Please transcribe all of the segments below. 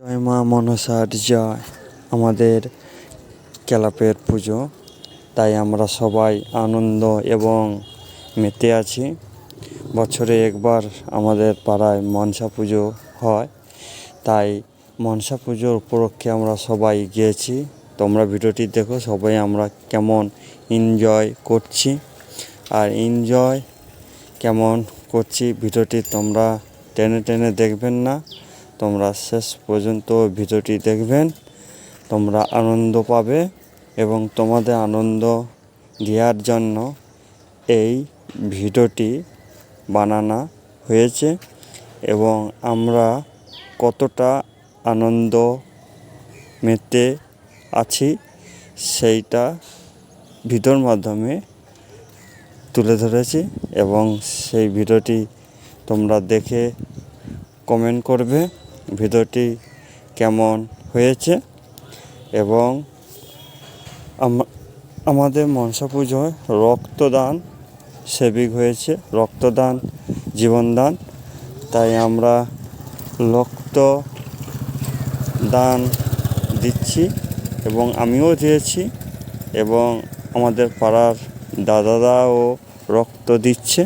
জয় মা মনসার জয় আমাদের ক্লাবের পুজো। তাই আমরা সবাই আনন্দ এবং মেতে আছি। বছরে একবার আমাদের পাড়ায় মনসা পুজো হয়। তাই মনসা পুজোর উপলক্ষে আমরা সবাই গিয়েছি। তোমরা ভিডিওটি দেখো, সবাই আমরা কেমন এনজয় করছি। আর এনজয় কেমন করছি, ভিডিওটি তোমরা টেনে টেনে দেখবেন না। তোমরা শেষ পর্যন্ত ভিডিওটি দেখবেন, তোমরা আনন্দ পাবে এবং তোমাদের আনন্দ দেওয়ার জন্য এই ভিডিওটি বানানো হয়েছে এবং আমরা কতটা আনন্দ মেতে আছি সেইটা ভিডিওর মাধ্যমে তুলে ধরেছি এবং সেই ভিডিওটি তোমরা দেখে কমেন্ট করবে। ভিডিওটি কেমন হয়েছে এবং আমাদের মনসা পুজোয় রক্তদান সেবিক হয়েছে, রক্তদান, জীবনদান। তাই আমরা রক্ত দান দিচ্ছি এবং আমিও দিয়েছি এবং আমাদের পাড়ার দাদারাও রক্ত দিচ্ছে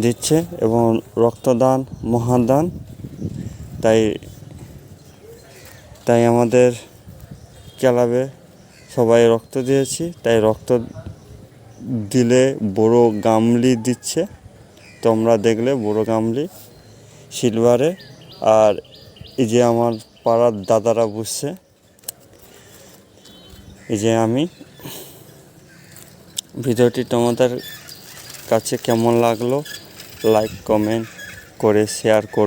দিচ্ছে এবং রক্তদান, মহাদান তাই তাই আমাদের ক্লাবে সবাই রক্ত দিয়েছি, তাই রক্ত দিলে বড় গামলি দিচ্ছে। তোমরা দেখলে বড় গামলি সিলভারে। আর এই যে আমার পাড়ার দাদারা বুঝছে এই যে আমি। ভিডিওটি তোমাদের কাছে কেমন লাগল? লাইক, কমেন্ট করে শেয়ার করে।